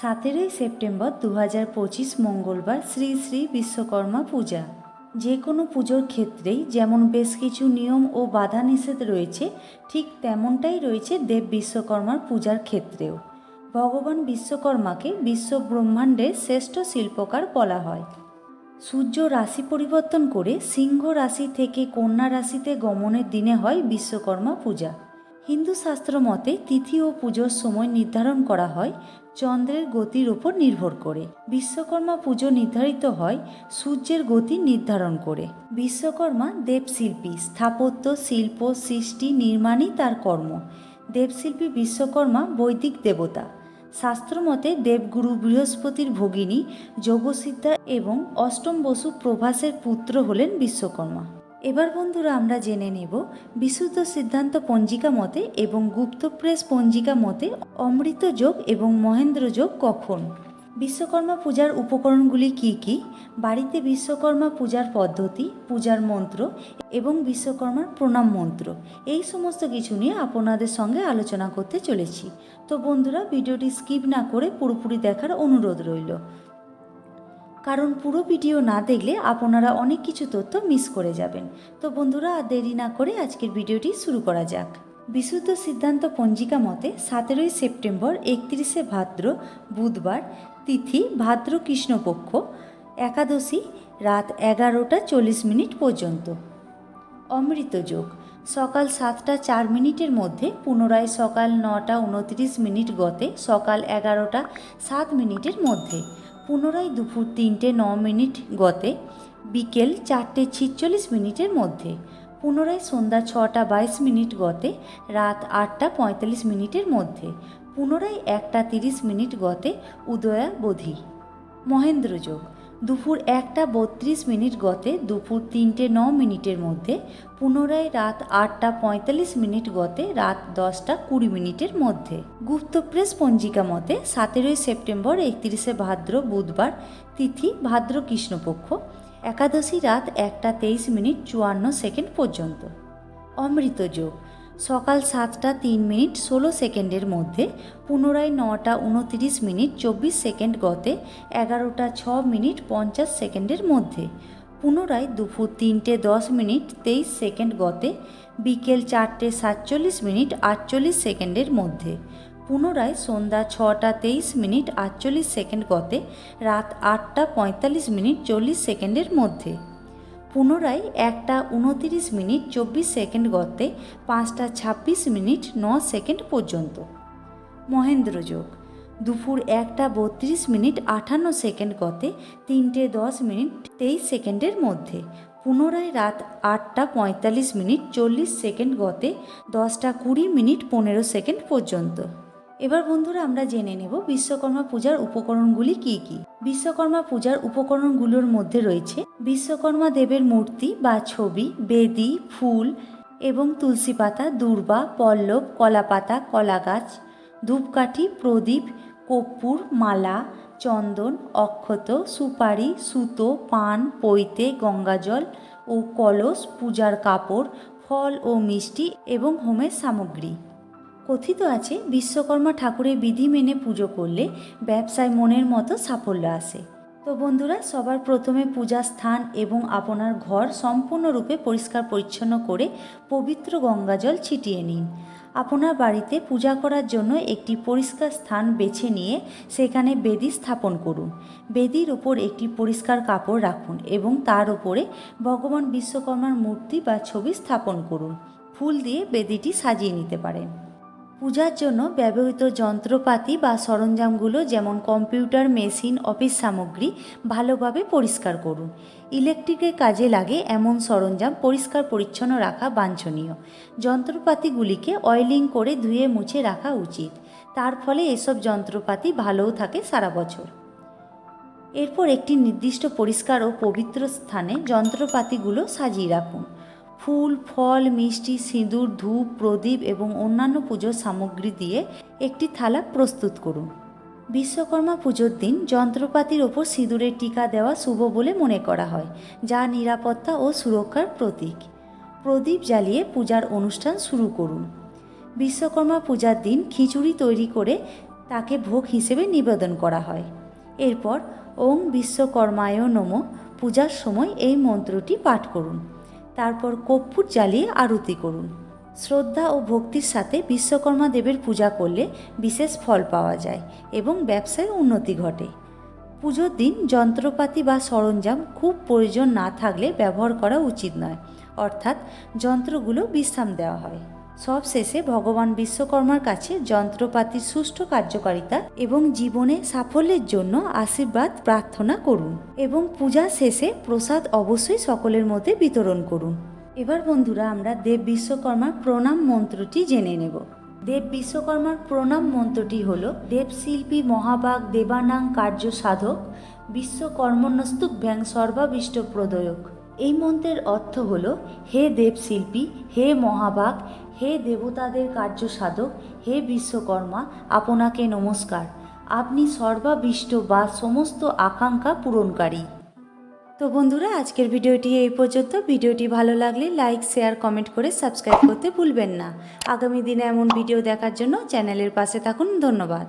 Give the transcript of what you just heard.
সতেরোই সেপ্টেম্বর দু হাজার পঁচিশ মঙ্গলবার শ্রী শ্রী বিশ্বকর্মা পূজা। যে কোনো পুজোর ক্ষেত্রেই যেমন বেশ কিছু নিয়ম ও বাধা নিষেধ রয়েছে, ঠিক তেমনটাই রয়েছে দেব বিশ্বকর্মার পূজার ক্ষেত্রেও। ভগবান বিশ্বকর্মাকে বিশ্ব ব্রহ্মাণ্ডের শ্রেষ্ঠ শিল্পকার বলা হয়। সূর্য রাশি পরিবর্তন করে সিংহ রাশি থেকে কন্যা রাশিতে গমনের দিনে হয় বিশ্বকর্মা পূজা। হিন্দু শাস্ত্র মতে তিথি ও পুজোর সময় নির্ধারণ করা হয় চন্দ্রের গতির উপর নির্ভর করে। বিশ্বকর্মা পুজো নির্ধারিত হয় সূর্যের গতি নির্ধারণ করে। বিশ্বকর্মা দেবশিল্পী, স্থাপত্য, শিল্প, সৃষ্টি, নির্মাণই তার কর্ম। দেবশিল্পী বিশ্বকর্মা বৈদিক দেবতা। শাস্ত্রমতে দেবগুরু বৃহস্পতির ভগিনী যোগসিদ্ধা এবং অষ্টম বসু প্রভাসের পুত্র হলেন বিশ্বকর্মা। এবার বন্ধুরা আমরা জেনে নেব বিশুদ্ধ সিদ্ধান্ত পঞ্জিকা মতে এবং গুপ্ত প্রেস পঞ্জিকা মতে অমৃত যোগ এবং মহেন্দ্র যোগ কখন? বিশ্বকর্মা পূজার উপকরণগুলি কি কি? বাড়িতে বিশ্বকর্মা পূজার পদ্ধতি, পূজার মন্ত্র এবং বিশ্বকর্মার প্রণাম মন্ত্র। এই সমস্ত কিছু নিয়ে আপনাদের সঙ্গে আলোচনা করতে চলেছি। তো বন্ধুরা, ভিডিওটি স্কিপ না করে পুরোপুরি দেখার অনুরোধ রইল। কারণ পুরো ভিডিও না দেখলে আপনারা অনেক কিছু তথ্য মিস করে যাবেন। তো বন্ধুরা, আর দেরি না করে আজকের ভিডিওটি শুরু করা যাক। বিশুদ্ধ সিদ্ধান্ত পঞ্জিকা মতে সতেরোই সেপ্টেম্বর একত্রিশে ভাদ্র বুধবার, তিথি ভাদ্র কৃষ্ণপক্ষ, একাদশী রাত এগারোটা চল্লিশ মিনিট পর্যন্ত। অমৃত যোগ, সকাল সাতটা চার মিনিটের মধ্যে পুনরায় সকাল নটা উনত্রিশ মিনিট গতে সকাল এগারোটা সাত মিনিটের মধ্যে। পুনরায় দুপুর তিনটে ন মিনিট গতে বিকেল চারটে ছিচল্লিশ মিনিটের মধ্যে। পুনরায় সন্ধ্যা ছটা বাইশ মিনিট গতে, রাত আটটা পঁয়তাল্লিশ মিনিটের মধ্যে। পুনরায় একটা তিরিশ মিনিট গতে, উদয়াবধি। মহেন্দ্র যোগ। দুপুর একটা বত্রিশ মিনিট গতে, দুপুর তিনটে ন মিনিটের মধ্যে, পুনরায় রাত আটটা পঁয়তাল্লিশ মিনিট গতে, রাত দশটা কুড়ি মিনিটের মধ্যে। গুপ্তপ্রেস পঞ্জিকা মতে, সতেরোই সেপ্টেম্বর একত্রিশে ভাদ্র বুধবার, তিথি ভাদ্র কৃষ্ণপক্ষ, একাদশী রাত একটা তেইশ মিনিট চুয়ান্ন সেকেন্ড পর্যন্ত। অমৃত যোগ সকাল সাতটা তিন মিনিট ষোলো সেকেন্ডের মধ্যে, পুনরায় নটা উনতিরিশ মিনিট চব্বিশ সেকেন্ড গতে, এগারোটা ছ মিনিট পঞ্চাশ সেকেন্ডের মধ্যে। পুনরায় দুপুর তিনটে দশ মিনিট তেইশ সেকেন্ড গতে, বিকেল চারটে সাতচল্লিশ মিনিট আটচল্লিশ সেকেন্ডের মধ্যে। পুনরায় সন্ধ্যা ছটা তেইশ মিনিট আটচল্লিশ সেকেন্ড গতে, রাত আটটা পঁয়তাল্লিশ মিনিট চল্লিশ সেকেন্ডের মধ্যে। পুনরায় একটা উনতিরিশ মিনিট চব্বিশ সেকেন্ড গতে পাঁচটা ছাব্বিশ মিনিট ন সেকেন্ড পর্যন্ত। মহেন্দ্র যোগ। দুপুর একটা বত্রিশ মিনিট আটান্ন সেকেন্ড গতে তিনটে দশ মিনিট তেইশ সেকেন্ডের মধ্যে। পুনরায় রাত আটটা পঁয়তাল্লিশ মিনিট চল্লিশ সেকেন্ড গতে দশটা কুড়ি মিনিট পনেরো সেকেন্ড পর্যন্ত। এবার বন্ধুরা আমরা জেনে নেব বিশ্বকর্মা পূজার উপকরণগুলি কি কি। বিশ্বকর্মা পূজার উপকরণগুলোর মধ্যে রয়েছে বিশ্বকর্মা দেবের মূর্তি বা ছবি, বেদি, ফুল এবং তুলসী পাতা, দূর্বা, পল্লব, কলাপাতা কলা গাছ ধূপকাঠি, প্রদীপ, কর্পূর, মালা, চন্দন, অক্ষত, সুপারি, সুতো, পান, পৈতে, গঙ্গাজল ও কলস, পূজার কাপড়, ফল ও মিষ্টি এবং হোমের সামগ্রী। কথিত আছে, বিশ্বকর্মা ঠাকুরের বিধি মেনে পুজো করলে ব্যবসায় মনের মতো সাফল্য আসে। তো বন্ধুরা, সবার প্রথমে পূজা স্থান এবং আপনার ঘর সম্পূর্ণরূপে পরিষ্কার পরিচ্ছন্ন করে পবিত্র গঙ্গাজল ছিটিয়ে নিন। আপনার বাড়িতে পূজা করার জন্য একটি পরিষ্কার স্থান বেছে নিয়ে সেখানে বেদি স্থাপন করুন। বেদির উপর একটি পরিষ্কার কাপড় রাখুন এবং তার উপরে ভগবান বিশ্বকর্মার মূর্তি বা ছবি স্থাপন করুন। ফুল দিয়ে বেদিটি সাজিয়ে নিতে পারেন। পূজার জন্য ব্যবহৃত যন্ত্রপাতি বা সরঞ্জামগুলো যেমন কম্পিউটার, মেশিন, অফিস সামগ্রী ভালোভাবে পরিষ্কার করুন। ইলেকট্রিকের কাজে লাগে এমন সরঞ্জাম পরিষ্কার, পরিচ্ছন্ন রাখা বাঞ্ছনীয়। যন্ত্রপাতিগুলিকে অয়েলিং করে ধুয়ে মুছে রাখা উচিত। তার ফলে এসব যন্ত্রপাতি ভালোও থাকে সারা বছর। এরপর একটি নির্দিষ্ট পরিষ্কার ও পবিত্র স্থানে যন্ত্রপাতিগুলো সাজিয়ে রাখুন। ফুল, ফল, মিষ্টি, সিঁদুর, ধূপ, প্রদীপ এবং অন্যান্য পুজোর সামগ্রী দিয়ে একটি থালা প্রস্তুত করুন। বিশ্বকর্মা পুজোর দিন যন্ত্রপাতির ওপর সিঁদুরের টিকা দেওয়া শুভ বলে মনে করা হয়, যা নিরাপত্তা ও সুরক্ষার প্রতীক। প্রদীপ জ্বালিয়ে পূজার অনুষ্ঠান শুরু করুন। বিশ্বকর্মা পূজার দিন খিচুড়ি তৈরি করে তাকে ভোগ হিসেবে নিবেদন করা হয়। এরপর ওং বিশ্বকর্মায় নম। পূজার সময় এই মন্ত্রটি পাঠ করুন। তারপর কর্পূর জ্বালিয়ে আরতি করুন। শ্রদ্ধা ও ভক্তির সাথে বিশ্বকর্মা দেবের পূজা করলে বিশেষ ফল পাওয়া যায় এবং ব্যবসায় উন্নতি ঘটে। পুজোর দিন যন্ত্রপাতি বা সরঞ্জাম খুব প্রয়োজন না থাকলে ব্যবহার করা উচিত নয়, অর্থাৎ যন্ত্রগুলো বিশ্রাম দেওয়া হয়। সব শেষে ভগবান বিশ্বকর্মার কাছে যন্ত্রপাতির সুষ্ঠু কার্যকারিতা এবং জীবনে সাফল্যের জন্য আশীর্বাদ প্রার্থনা করুন এবং পূজা শেষে প্রসাদ অবশ্যই সকলের মধ্যে বিতরণ করুন। এবার বন্ধুরা, আমরা দেব বিশ্বকর্মার প্রণাম মন্ত্রটি জেনে নেব। দেব বিশ্বকর্মার প্রণাম মন্ত্রটি হল দেবশিল্পী মহাবাগ দেবানাং কার্য সাধক বিশ্বকর্মণ্যস্তুভ্যাং সর্বাবিষ্ট প্রদয়ক। এই মন্ত্রের অর্থ হল, হে দেবশিল্পী হে মহাবাগ হে দেবতাদের কার্য সাধক, হে বিশ্বকর্মা, আপনাকে নমস্কার। আপনি সর্বাবিষ্ট বা সমস্ত আকাঙ্ক্ষা পূরণকারী। তো বন্ধুরা, আজকের ভিডিওটি এই পর্যন্ত। ভিডিওটি ভালো লাগলে লাইক, শেয়ার, কমেন্ট করে সাবস্ক্রাইব করতে ভুলবেন না। আগামী দিনে এমন ভিডিও দেখার জন্য চ্যানেলের পাশে থাকুন। ধন্যবাদ।